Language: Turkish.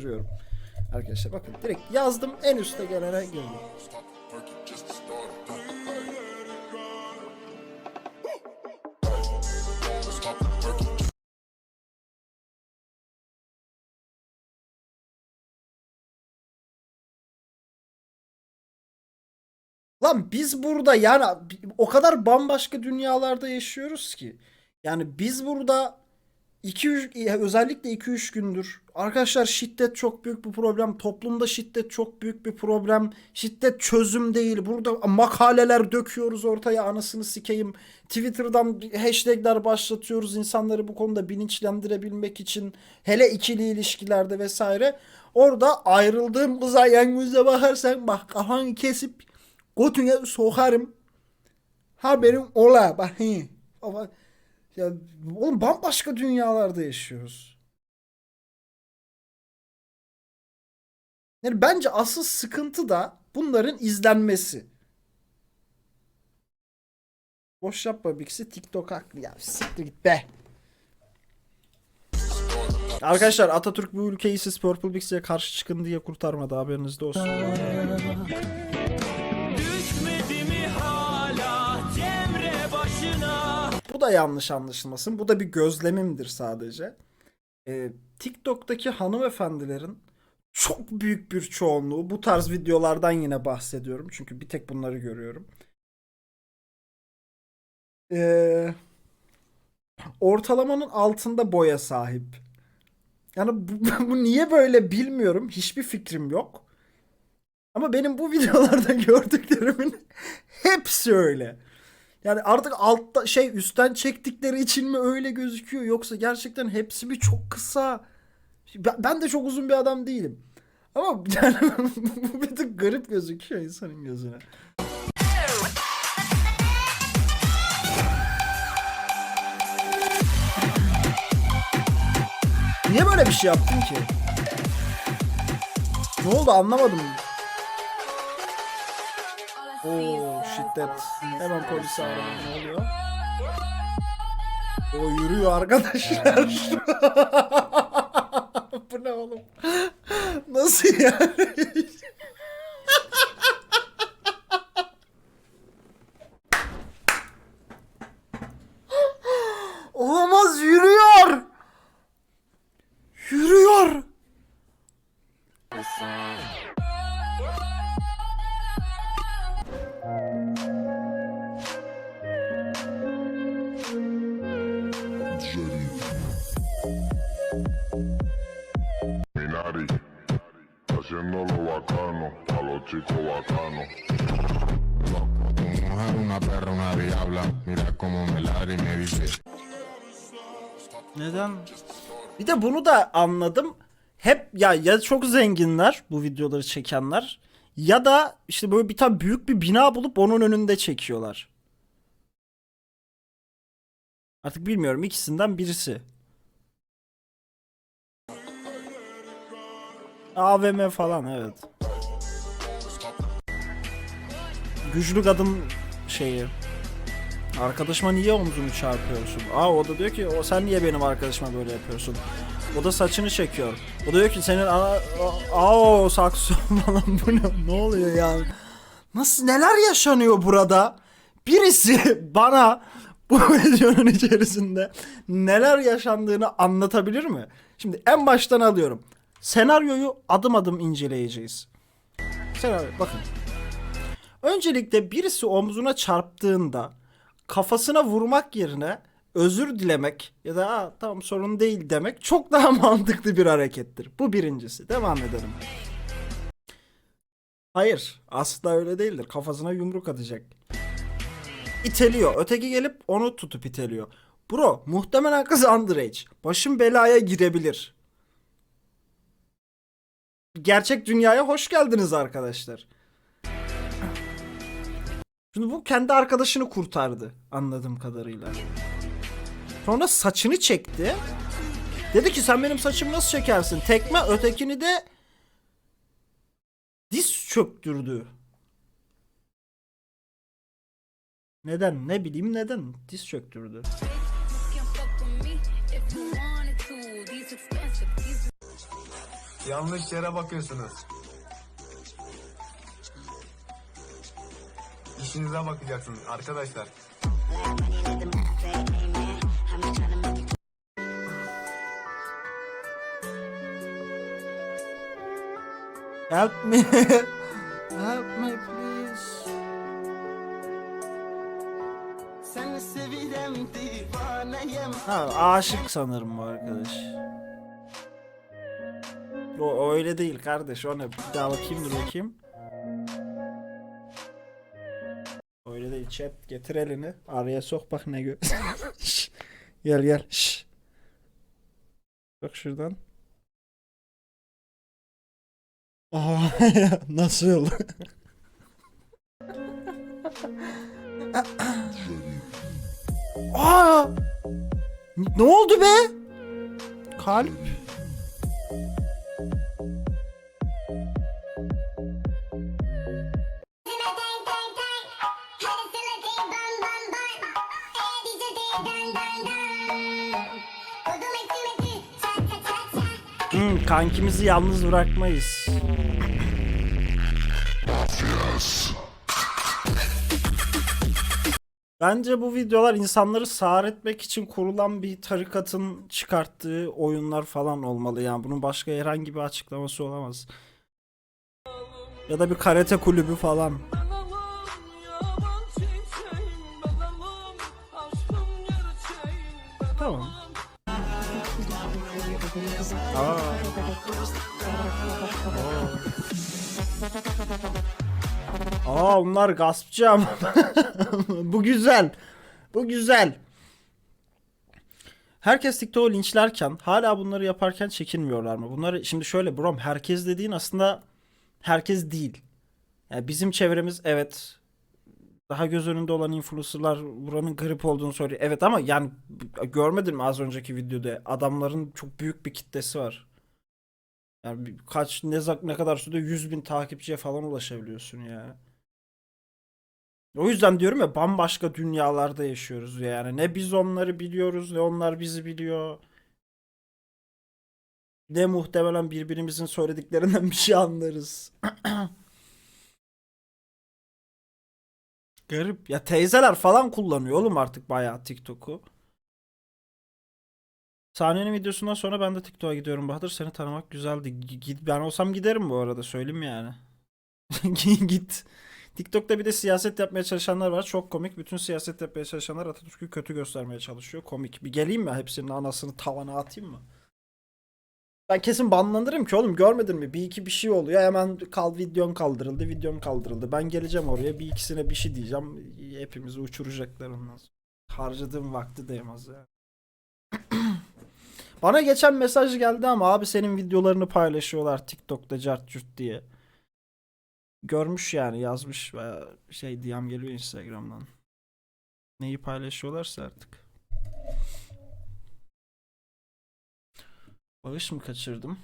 Duruyorum. Arkadaşlar bakın direkt yazdım en üste gelene girdim. Lan biz burada yani o kadar bambaşka dünyalarda yaşıyoruz ki. Yani biz burada 2 özellikle 2-3 gündür arkadaşlar şiddet çok büyük bir problem. Toplumda şiddet çok büyük bir problem. Şiddet çözüm değil. Burada makaleler döküyoruz ortaya anasını sikeyim. Twitter'dan hashtagler başlatıyoruz insanları bu konuda bilinçlendirebilmek için. Hele ikili ilişkilerde vesaire. Orada ayrıldığım kıza yan göze bakarsan bak kafanı kesip götüne sokarım. Haberin ola bak. Ya oğlum bambaşka dünyalarda yaşıyoruz. Yani bence asıl sıkıntı da bunların izlenmesi. Boş yapma Bix'i TikTok haklı ya siktir git be. Arkadaşlar Atatürk bu ülkeyi siz Purple Bix'e karşı çıkın diye kurtarmadı haberinizde olsun. Da yanlış anlaşılmasın. Bu da bir gözlemimdir sadece. Ee, TikTok'taki hanımefendilerin çok büyük bir çoğunluğu bu tarz videolardan yine bahsediyorum. Çünkü bir tek bunları görüyorum. Ee, ortalamanın altında boya sahip. Yani bu, bu niye böyle bilmiyorum. Hiçbir fikrim yok. Ama benim bu videolardan gördüklerimin hepsi öyle. Yani artık altta şey üstten çektikleri için mi öyle gözüküyor yoksa gerçekten hepsi mi çok kısa? Ben de çok uzun bir adam değilim. Ama yani bu bir tık garip gözüküyor insanın gözüne. Niye böyle bir şey yaptın ki? Ne oldu anlamadım. Oo şiddet. Hemen polisi arayın. Ne oluyor? O yürüyor arkadaşlar. Bu ne oğlum? Nasıl yani? Mi mujer una perra, una diabla. Mira cómo me ladra y me dice. Neden? Bir de bunu da anladım. Hep ya ya çok zenginler bu videoları çekenler ya da işte böyle bir tane büyük bir bina bulup onun önünde çekiyorlar. Artık bilmiyorum ikisinden birisi. AVM falan evet. Güçlü kadın şeyi. Arkadaşıma niye omzunu çarpıyorsun? Aa o da diyor ki o sen niye benim arkadaşıma böyle yapıyorsun? O da saçını çekiyor. O da diyor ki senin aa o sakso falan bu ne, ne oluyor yani? Nasıl neler yaşanıyor burada? Birisi bana bu videonun içerisinde neler yaşandığını anlatabilir mi? Şimdi en baştan alıyorum. Senaryoyu adım adım inceleyeceğiz. Senaryo bakın. Öncelikle birisi omzuna çarptığında kafasına vurmak yerine özür dilemek ya da "Aa, tamam sorun değil demek çok daha mantıklı bir harekettir. Bu birincisi. Devam edelim. Hayır asla öyle değildir. Kafasına yumruk atacak. İteliyor. Öteki gelip onu tutup iteliyor. Bro muhtemelen kız underage. Başın belaya girebilir. Gerçek dünyaya hoş geldiniz arkadaşlar. Şimdi bu kendi arkadaşını kurtardı anladığım kadarıyla. Sonra saçını çekti. Dedi ki sen benim saçımı nasıl çekersin? Tekme ötekini de diz çöktürdü. Neden? Ne bileyim neden? Diz çöktürdü. Yanlış yere bakıyorsunuz. İşinize bakacaksınız arkadaşlar. Help me. Help me please. Divaneyim Ha, aşık sanırım bu arkadaş. O, o öyle değil kardeş. O ne? Bir daha bakayım dur bakayım. Değil. Chat getir elini. Araya sok bak ne gör. Gel gel. Şş. Bak şuradan. Aa, nasıl? Aa! Ne oldu be? Kalp. Hmm, kankimizi yalnız bırakmayız. Bence bu videolar insanları sağır etmek için kurulan bir tarikatın çıkarttığı oyunlar falan olmalı yani. Bunun başka herhangi bir açıklaması olamaz. Ya da bir karate kulübü falan. Tamam. Aa. Aa onlar gaspçı ama. Bu güzel. Bu güzel. Herkes TikTok'u linçlerken hala bunları yaparken çekinmiyorlar mı? Bunları şimdi şöyle brom herkes dediğin aslında herkes değil. Yani bizim çevremiz evet daha göz önünde olan influencerlar buranın garip olduğunu söylüyor. Evet ama yani görmedin mi az önceki videoda adamların çok büyük bir kitlesi var. Yani kaç ne, ne kadar sürede 100 bin takipçiye falan ulaşabiliyorsun ya. O yüzden diyorum ya bambaşka dünyalarda yaşıyoruz yani. Ne biz onları biliyoruz ne onlar bizi biliyor. Ne muhtemelen birbirimizin söylediklerinden bir şey anlarız. Garip. Ya teyzeler falan kullanıyor oğlum artık bayağı TikTok'u. Sahnenin videosundan sonra ben de TikTok'a gidiyorum Bahadır. Seni tanımak güzeldi. Git, ben olsam giderim bu arada söyleyeyim yani. Git. TikTok'ta bir de siyaset yapmaya çalışanlar var. Çok komik. Bütün siyaset yapmaya çalışanlar Atatürk'ü kötü göstermeye çalışıyor. Komik. Bir geleyim mi? Hepsinin anasını tavana atayım mı? Ben kesin banlanırım ki oğlum görmedin mi? Bir iki bir şey oluyor hemen kal videon kaldırıldı videom kaldırıldı. Ben geleceğim oraya bir ikisine bir şey diyeceğim. Hepimizi uçuracaklar ondan sonra. Harcadığım vakti değmez ya. Bana geçen mesaj geldi ama abi senin videolarını paylaşıyorlar TikTok'ta cart curt diye. Görmüş yani yazmış veya şey DM geliyor Instagram'dan. Neyi paylaşıyorlarsa artık. Bağış mı kaçırdım?